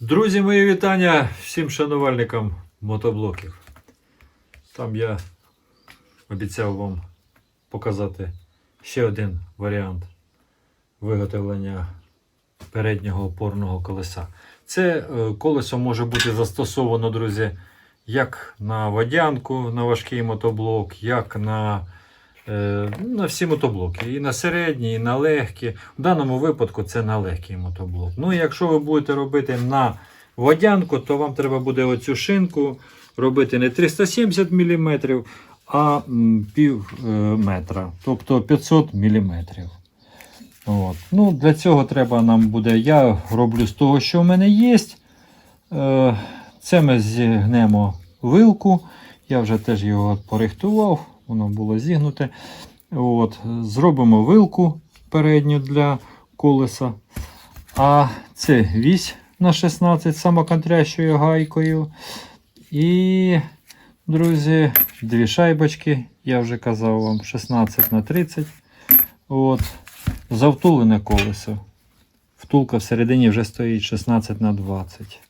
Друзі, мої вітання всім шанувальникам мотоблоків. Там я обіцяв вам показати ще один варіант виготовлення переднього опорного колеса. Це е, колесо може бути застосовано, друзі, як на водянку, на важкий мотоблок, як на, на всі мотоблоки. І на середні, і на легкі. В даному випадку це на легкий мотоблок. Ну, якщо ви будете робити на водянку, то вам треба буде оцю шинку робити не 370 мм, а пів е, метра, тобто 500 мм. От. Ну, для цього треба нам буде. Я роблю з того, що в мене є. Е, Це ми зігнемо вилку. Я вже теж його порихтував, воно було зігнуте. От. Зробимо вилку передню для колеса. А це вісь на 16 самоконтрящою гайкою. І, друзі, дві шайбочки. Я вже казав вам 16 на 30. От. Завтулене колесо. Втулка всередині вже стоїть 16 на 20.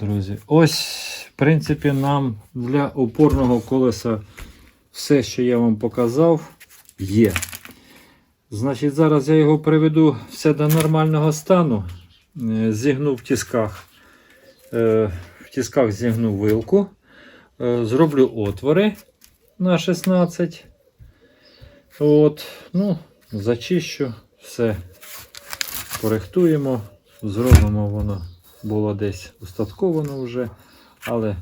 Друзі, ось, в принципі, нам для опорного колеса все, що я вам показав, є. Значить, зараз я його приведу все до нормального стану. Е, Зігну в тисках. Е, В тисках зігну вилку. Е, Зроблю отвори на 16. От, ну, зачищу, все коректуємо, зробимо воно було десь устатковано вже, але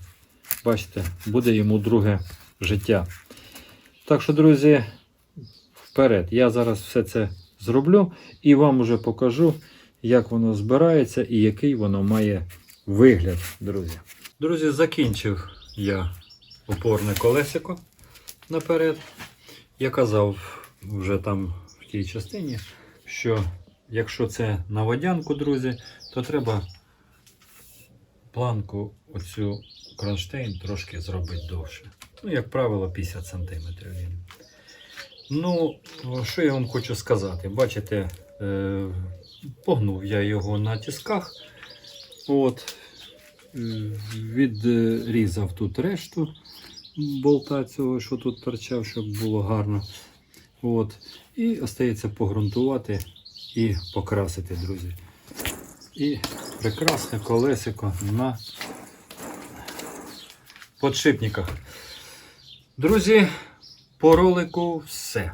бачите, буде йому друге життя. Так що, друзі, вперед. Я зараз все це зроблю і вам уже покажу, як воно збирається і який воно має вигляд, друзі. Друзі, закінчив я опорне колесико наперед. Я казав вже там в тій частині, що якщо це на водянку, друзі, то треба планку оцю кронштейн трошки зробити довше. Ну, як правило, 50 см він. Ну, що я вам хочу сказати? Бачите, е, погнув я його на тисках. От, е, відрізав тут решту болта цього, що тут торчав, щоб було гарно. От. І остається погрунтувати і покрасити, друзі. І прекрасне колесико на подшипниках. Друзі, по ролику все.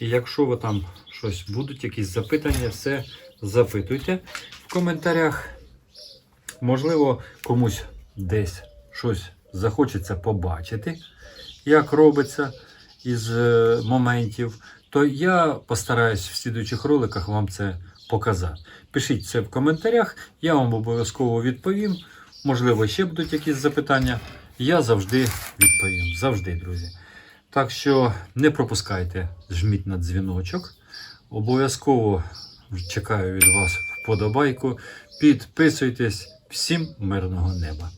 І якщо ви там щось будуть, якісь запитання, все запитуйте в коментарях. Можливо, комусь десь щось захочеться побачити, як робиться із е, моментів, то я постараюсь в слідуючих роликах вам це показати. Пишіть це в коментарях, я вам обов'язково відповім. Можливо, ще будуть якісь запитання. Я завжди відповім. Завжди, друзі. Так що не пропускайте, жміть на дзвіночок. Обов'язково чекаю від вас вподобайку. Підписуйтесь. Всім мирного неба!